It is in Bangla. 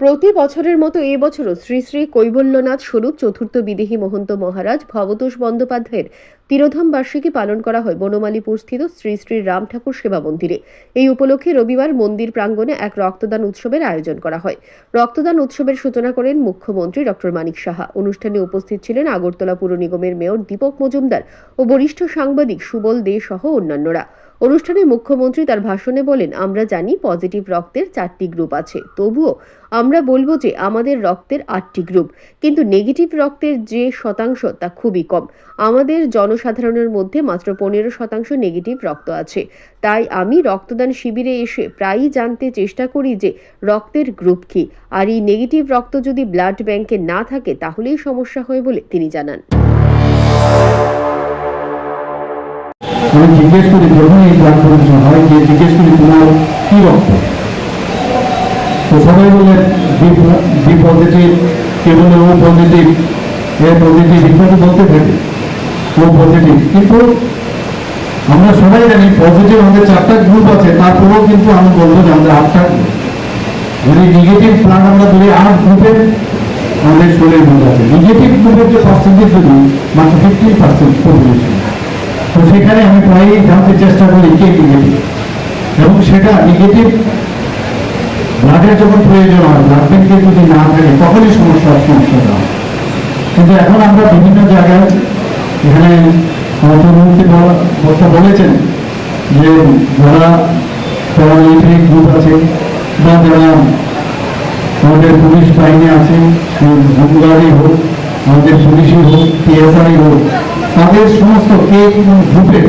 প্রতি বছরের মতো এই বছরও শ্রী শ্রী কৈবল্যনাথ স্বরূপ চতুর্থ বিদেহী মহন্ত মহারাজ ভবতোষ বন্দ্যোপাধ্যায়ের তিরোধাম বার্ষিকী পালন করা হয় বনমালীপুর স্থিত শ্রী শ্রী রাম ঠাকুর সেবা মন্দিরে। এই উপলক্ষে রবিবার মন্দির প্রাঙ্গণে এক রক্তদান উৎসবের আয়োজন করা হয়। রক্তদান উৎসবের সূচনা করেন মুখ্যমন্ত্রী ডক্টর মানিক সাহা। অনুষ্ঠানে উপস্থিত ছিলেন আগরতলা পুর নিগমের মেয়র দীপক মজুমদার ও বরিষ্ঠ সাংবাদিক সুবল দে সহ অন্যান্যরা। অনুষ্ঠানে মুখ্যমন্ত্রী তার ভাষণে বলেন, আমরা জানি পজিটিভ রক্তের চারটি গ্রুপ আছে। তবুও আমরা বলব যে আমাদের রক্তের আটটি গ্রুপ। কিন্তু নেগেটিভ রক্তের যে শতাংশ তা খুবই কম। আমাদের জনসাধারণের মধ্যে মাত্র পনেরো শতাংশ নেগেটিভ রক্ত আছে। তাই আমি রক্তদান শিবিরে এসে প্রায়ই জানতে চেষ্টা করি যে রক্তের গ্রুপ কি। আর এই নেগেটিভ রক্ত যদি ব্লাড ব্যাংকে না থাকে, তাহলেই সমস্যা হয় বলে তিনি জানান। আমি জিজ্ঞেস করি যখন এই ব্লাড ডোনেশন হয় যে জিজ্ঞেস করি, তোমার কি রক্ত? তো সবাই বলে, বি পজিটিভ। কে বলে, ও পজিটিভ। এ পজিটিভ ইত্যাদি বলতে থাকে ও পজিটিভ। কিন্তু আমরা সবাই জানি, পজিটিভ আমাদের চারটা গ্রুপ আছে, তারপরেও কিন্তু আমি বলব যে আমাদের আটটা। যদি নেগেটিভ প্লান আমরা ধরি, আট গ্রুপের আমাদের শরীরের মধ্যে আছে। নেগেটিভ গ্রুপের যে পার্সেন্টেজ যদি, মাত্র ফিফটিন পার্সেন্ট পপুলেশন তো সেখানে আমি প্রায়ই জানতে চেষ্টা করি কে নেগেটিভ এবং সেটা নেগেটিভ ব্লাডের যখন প্রয়োজন হয় ব্লাড ব্যাংকে যদি না থাকে, তখনই সমস্যা সমস্যাটা হয়। কিন্তু এখন আমরা বিভিন্ন জায়গায়, এখানে অর্থমন্ত্রী বক্তা বলেছেন যে যারা প্যারামিলিটারি গ্রুপ আছে বা যারা আমাদের পুলিশ বাহিনী আছে হোক, আমাদের পুলিশই হোক পিএসআই হোক তাদের সমস্ত কেক এবং গ্রুপে